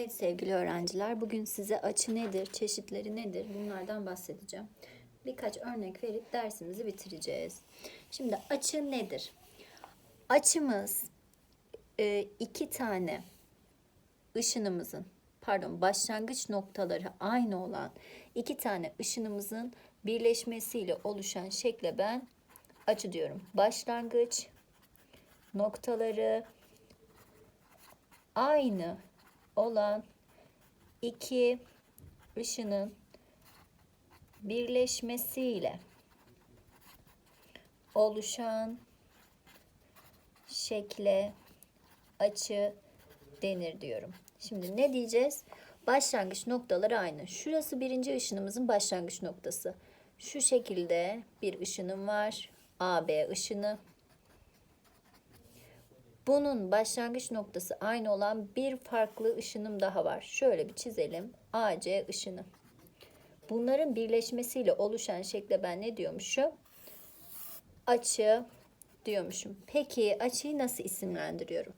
Evet sevgili öğrenciler, bugün size açı nedir, çeşitleri nedir bunlardan bahsedeceğim. Birkaç örnek verip dersimizi bitireceğiz. Şimdi açı nedir? Açımız e, iki tane ışınımızın, pardon başlangıç noktaları aynı olan iki tane ışınımızın birleşmesiyle oluşan şekle ben açı diyorum. Başlangıç noktaları aynı olan iki ışının birleşmesiyle oluşan şekle açı denir diyorum. Şimdi ne diyeceğiz? Başlangıç noktaları aynı. Şurası birinci ışınımızın başlangıç noktası. Şu şekilde bir ışınım var. AB ışını. Bunun başlangıç noktası aynı olan bir farklı ışınım daha var. Şöyle bir çizelim. AC ışını. Bunların birleşmesiyle oluşan şekle ben ne diyormuşum? Açı diyormuşum. Peki açıyı nasıl isimlendiriyorum?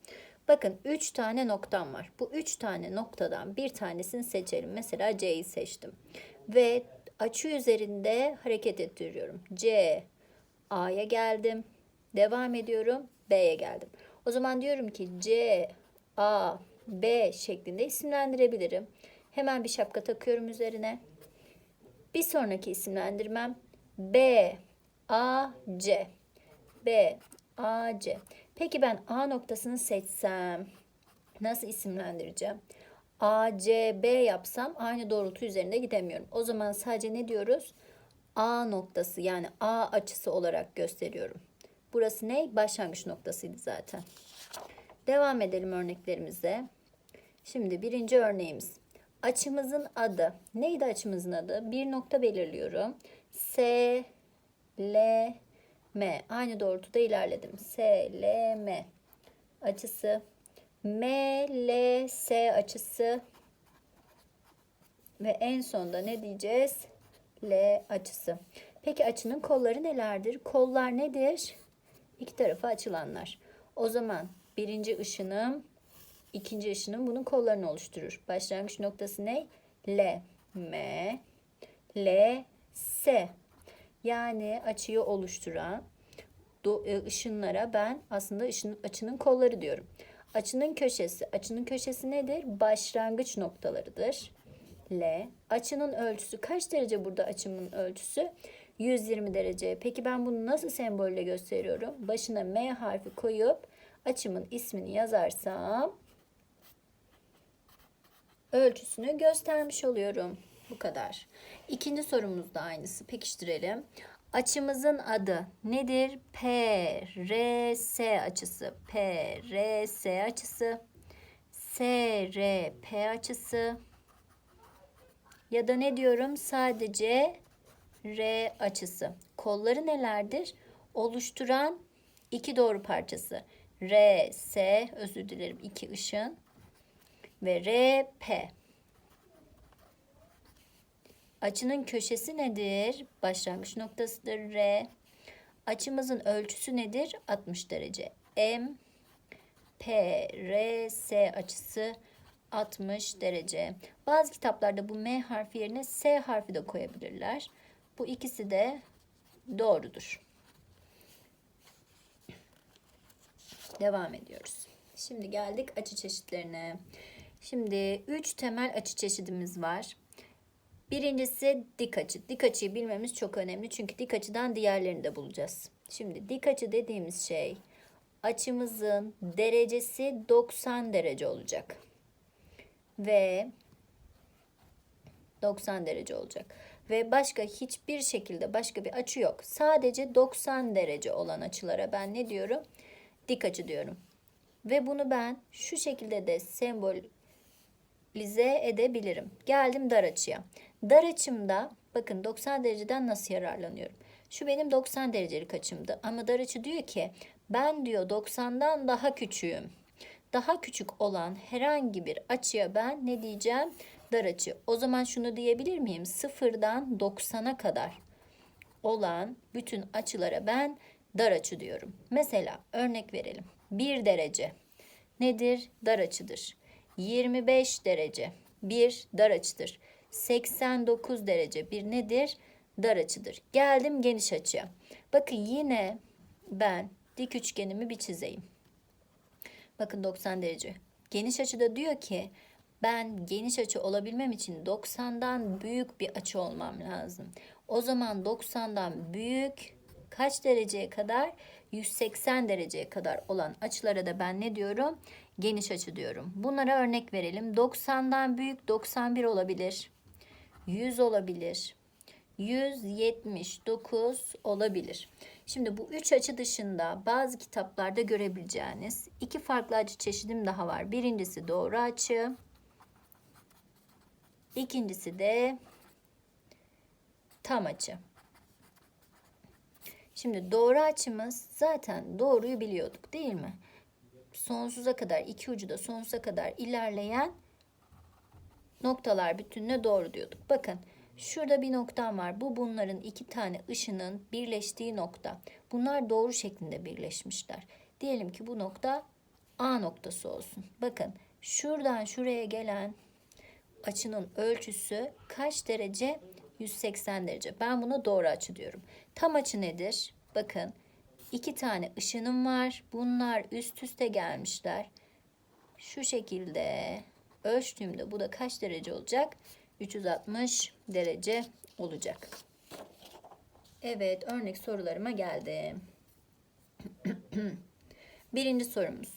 Bakın 3 tane noktam var. Bu 3 tane noktadan bir tanesini seçelim. Mesela C'yi seçtim. Ve açı üzerinde hareket ettiriyorum. C, A'ya geldim. Devam ediyorum. B'ye geldim. O zaman diyorum ki C, A, B şeklinde isimlendirebilirim. Hemen bir şapka takıyorum üzerine. Bir sonraki isimlendirmem B, A, C. B, A, C. Peki ben A noktasını seçsem nasıl isimlendireceğim? A, C, B yapsam aynı doğrultu üzerinde gidemiyorum. O zaman sadece ne diyoruz? A noktası yani A açısı olarak gösteriyorum. Burası ne? Başlangıç noktasıydı zaten. Devam edelim örneklerimize. Şimdi birinci örneğimiz. Açımızın adı. Neydi açımızın adı? Bir nokta belirliyorum. S, L, M. Aynı doğrultuda ilerledim. S, L, M açısı. M, L, S açısı. Ve en sonda ne diyeceğiz? L açısı. Peki açının kolları nelerdir? Kollar nedir? İki tarafa açılanlar. O zaman birinci ışınım, ikinci ışınım bunun kollarını oluşturur. Başlangıç noktası ne? L, M, L, S. Yani açıyı oluşturan e, ışınlara ben aslında ışın, açının kolları diyorum. Açının köşesi. Açının köşesi nedir? Başlangıç noktalarıdır. L. Açının ölçüsü kaç derece burada açımın ölçüsü? 120 derece. Peki ben bunu nasıl sembolle gösteriyorum? Başına M harfi koyup açımın ismini yazarsam ölçüsünü göstermiş oluyorum. Bu kadar. İkinci sorumuz da aynısı. Pekiştirelim. Açımızın adı nedir? P, R, S açısı. P, R, S açısı. S, R, P açısı. Ya da ne diyorum? Sadece R açısı. Kolları nelerdir? Oluşturan iki doğru parçası. R, S, özür dilerim iki ışın ve R, P. Açının köşesi nedir? Başlangıç noktasıdır R. Açımızın ölçüsü nedir? 60 derece. M, P, R, S açısı 60 derece. Bazı kitaplarda bu M harfi yerine S harfi de koyabilirler. Bu ikisi de doğrudur. Devam ediyoruz. Şimdi geldik açı çeşitlerine. Şimdi 3 temel açı çeşidimiz var. Birincisi dik açı. Dik açıyı bilmemiz çok önemli çünkü dik açıdan diğerlerini de bulacağız. Şimdi dik açı dediğimiz şey açımızın derecesi 90 derece olacak. Ve 90 derece olacak. Ve başka hiçbir şekilde başka bir açı yok. Sadece 90 derece olan açılara ben ne diyorum? Dik açı diyorum. Ve bunu ben şu şekilde de sembolize edebilirim. Geldim dar açıya. Dar açımda bakın 90 dereceden nasıl yararlanıyorum? Şu benim 90 derecelik açımdı ama dar açı diyor ki ben diyor 90'dan daha küçüğüm. Daha küçük olan herhangi bir açıya ben ne diyeceğim? Dar açı. O zaman şunu diyebilir miyim? Sıfırdan 90'a kadar olan bütün açılara ben dar açı diyorum. Mesela örnek verelim. 1 derece nedir? Dar açıdır. 25 derece bir dar açıdır. 89 derece bir nedir? Dar açıdır. Geldim geniş açıya. Bakın yine ben dik üçgenimi bir çizeyim. Bakın 90 derece. Geniş açıda diyor ki ben geniş açı olabilmem için 90'dan büyük bir açı olmam lazım. O zaman 90'dan büyük kaç dereceye kadar? 180 dereceye kadar olan açılara da ben ne diyorum? Geniş açı diyorum. Bunlara örnek verelim. 90'dan büyük 91 olabilir. 100 olabilir. 179 olabilir. Şimdi bu üç açı dışında bazı kitaplarda görebileceğiniz iki farklı açı çeşidim daha var. Birincisi doğru açı. İkincisi de tam açı. Şimdi doğru açımız zaten doğruyu biliyorduk değil mi? Sonsuza kadar iki ucu da sonsuza kadar ilerleyen noktalar bütününe doğru diyorduk. Bakın şurada bir noktam var. Bu bunların iki tane ışının birleştiği nokta. Bunlar doğru şeklinde birleşmişler. Diyelim ki bu nokta A noktası olsun. Bakın şuradan şuraya gelen açının ölçüsü kaç derece? 180 derece. Ben buna doğru açı diyorum. Tam açı nedir? Bakın iki tane ışınım var. Bunlar üst üste gelmişler. Şu şekilde ölçtüğümde bu da kaç derece olacak? 360 derece olacak. Evet örnek sorularıma geldim. Birinci sorumuz.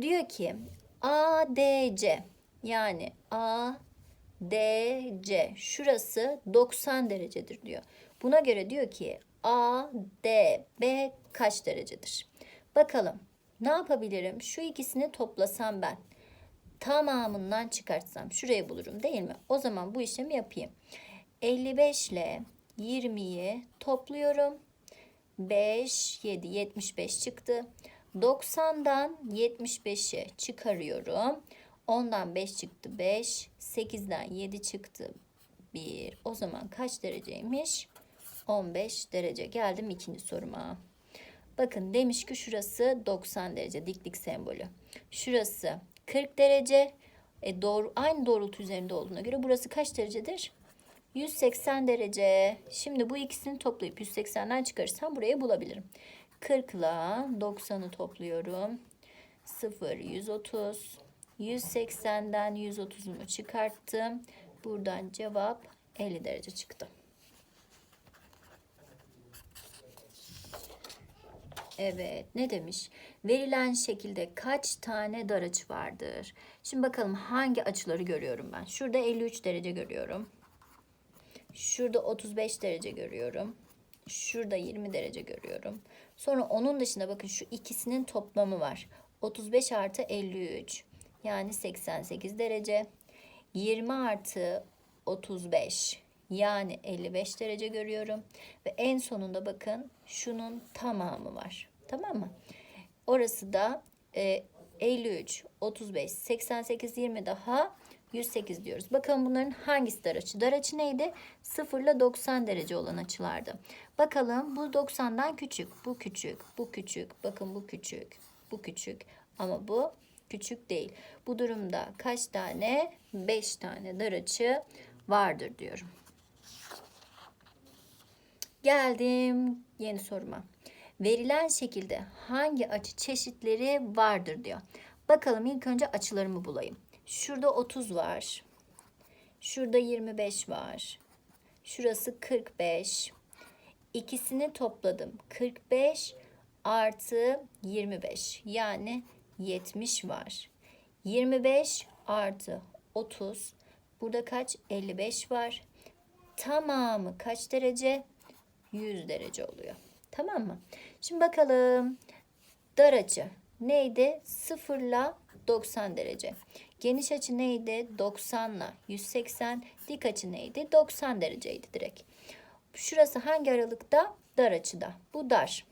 Diyor ki ADC yani ADC şurası 90 derecedir diyor. Buna göre diyor ki ADB kaç derecedir? Bakalım ne yapabilirim? Şu ikisini toplasam ben tamamından çıkartsam şurayı bulurum değil mi? O zaman bu işlemi yapayım. 55 ile 20'yi topluyorum. 5, 7, 75 çıktı. 90'dan 75'i çıkarıyorum. 10'dan 5 çıktı 5. 8'den 7 çıktı 1. O zaman kaç dereceymiş? 15 derece. Geldim ikinci soruma. Bakın demiş ki şurası 90 derece diklik sembolü. Şurası 40 derece. E doğru aynı doğrultu üzerinde olduğuna göre burası kaç derecedir? 180 derece. Şimdi bu ikisini toplayıp 180'den çıkarırsam burayı bulabilirim. 40 ile 90'ı topluyorum. 0 130. 180'den 130'umu çıkarttım. Buradan cevap 50 derece çıktı. Evet ne demiş? Verilen şekilde kaç tane dar açı vardır? Şimdi bakalım hangi açıları görüyorum ben? Şurada 53 derece görüyorum. Şurada 35 derece görüyorum. Şurada 20 derece görüyorum. Sonra onun dışında bakın şu ikisinin toplamı var. 35 artı 53 yani 88 derece. 20 artı 35 yani 55 derece görüyorum. Ve en sonunda bakın şunun tamamı var. Tamam mı? Orası da e, 53, 35, 88, 20 daha 108 diyoruz. Bakalım bunların hangisi dar açı? Dar açı neydi? 0 ile 90 derece olan açılardı. Bakalım bu 90'dan küçük, bu küçük, bu küçük, bakın bu küçük, bu küçük ama bu küçük değil. Bu durumda kaç tane? 5 tane dar açı vardır diyorum. Geldim yeni soruma. Verilen şekilde hangi açı çeşitleri vardır diyor. Bakalım ilk önce açılarımı bulayım. Şurada 30 var. Şurada 25 var. Şurası 45. İkisini topladım. 45 artı 25 yani 70 var. 25 artı 30. Burada kaç? 55 var. Tamamı kaç derece? 100 derece oluyor. Tamam mı? Şimdi bakalım. Dar açı neydi? 0 ile 90 derece. Geniş açı neydi? 90 ile 180. Dik açı neydi? 90 dereceydi direkt. Şurası hangi aralıkta? Dar açıda. Bu dar.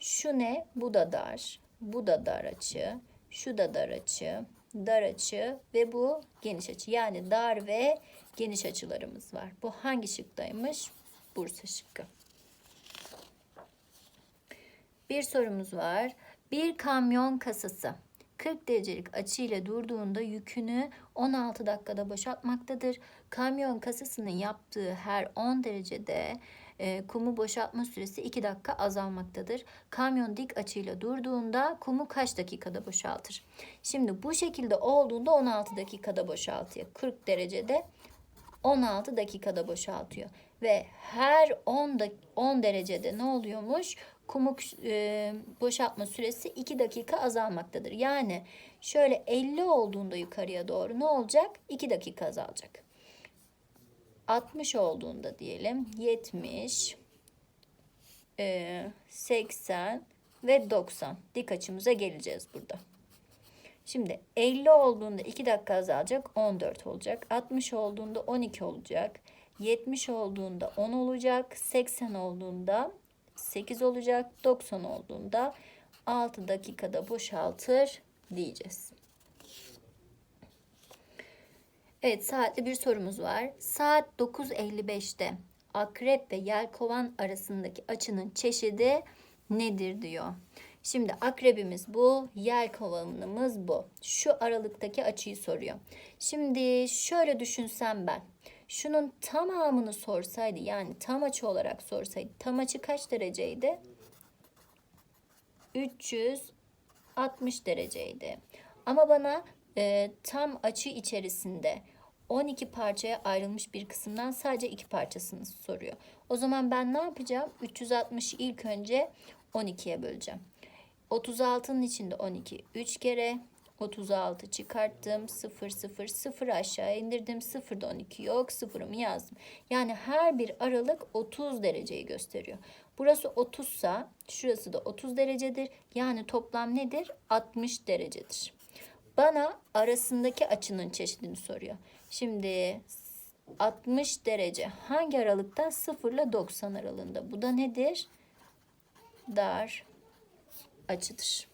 Şu ne? Bu da dar. Bu da dar açı. Şu da dar açı. Dar açı ve bu geniş açı. Yani dar ve geniş açılarımız var. Bu hangi şıktaymış? Bursa şıkkı. Bir sorumuz var. Bir kamyon kasası 40 derecelik açıyla durduğunda yükünü 16 dakikada boşaltmaktadır. Kamyon kasasının yaptığı her 10 derecede e, kumu boşaltma süresi 2 dakika azalmaktadır. Kamyon dik açıyla durduğunda kumu kaç dakikada boşaltır? Şimdi bu şekilde olduğunda 16 dakikada boşaltıyor. 40 derecede 16 dakikada boşaltıyor. Ve her 10, da, 10 derecede ne oluyormuş? Kumu e, boşaltma süresi 2 dakika azalmaktadır. Yani şöyle 50 olduğunda yukarıya doğru ne olacak? 2 dakika azalacak. 60 olduğunda diyelim 70, e, 80 ve 90 dik açımıza geleceğiz burada. Şimdi 50 olduğunda 2 dakika azalacak 14 olacak. 60 olduğunda 12 olacak. 70 olduğunda 10 olacak. 80 olduğunda 8 olacak. 90 olduğunda 6 dakikada boşaltır diyeceğiz. Evet saatli bir sorumuz var. Saat 9.55'te akrep ve yelkovan arasındaki açının çeşidi nedir diyor. Şimdi akrebimiz bu, yelkovanımız bu. Şu aralıktaki açıyı soruyor. Şimdi şöyle düşünsem ben. Şunun tamamını sorsaydı yani tam açı olarak sorsaydı. Tam açı kaç dereceydi? 360 dereceydi. Ama bana e, tam açı içerisinde 12 parçaya ayrılmış bir kısımdan sadece iki parçasını soruyor. O zaman ben ne yapacağım? 360'ı ilk önce 12'ye böleceğim. 36'nın içinde 12 3 kere 36 çıkarttım 0 0 0 aşağı indirdim 0'da 12 yok 0'ımı yazdım. Yani her bir aralık 30 dereceyi gösteriyor. Burası 30 sa şurası da 30 derecedir. Yani toplam nedir? 60 derecedir. Bana arasındaki açının çeşidini soruyor. Şimdi 60 derece hangi aralıkta? 0 ile 90 aralığında. Bu da nedir? Dar açıdır.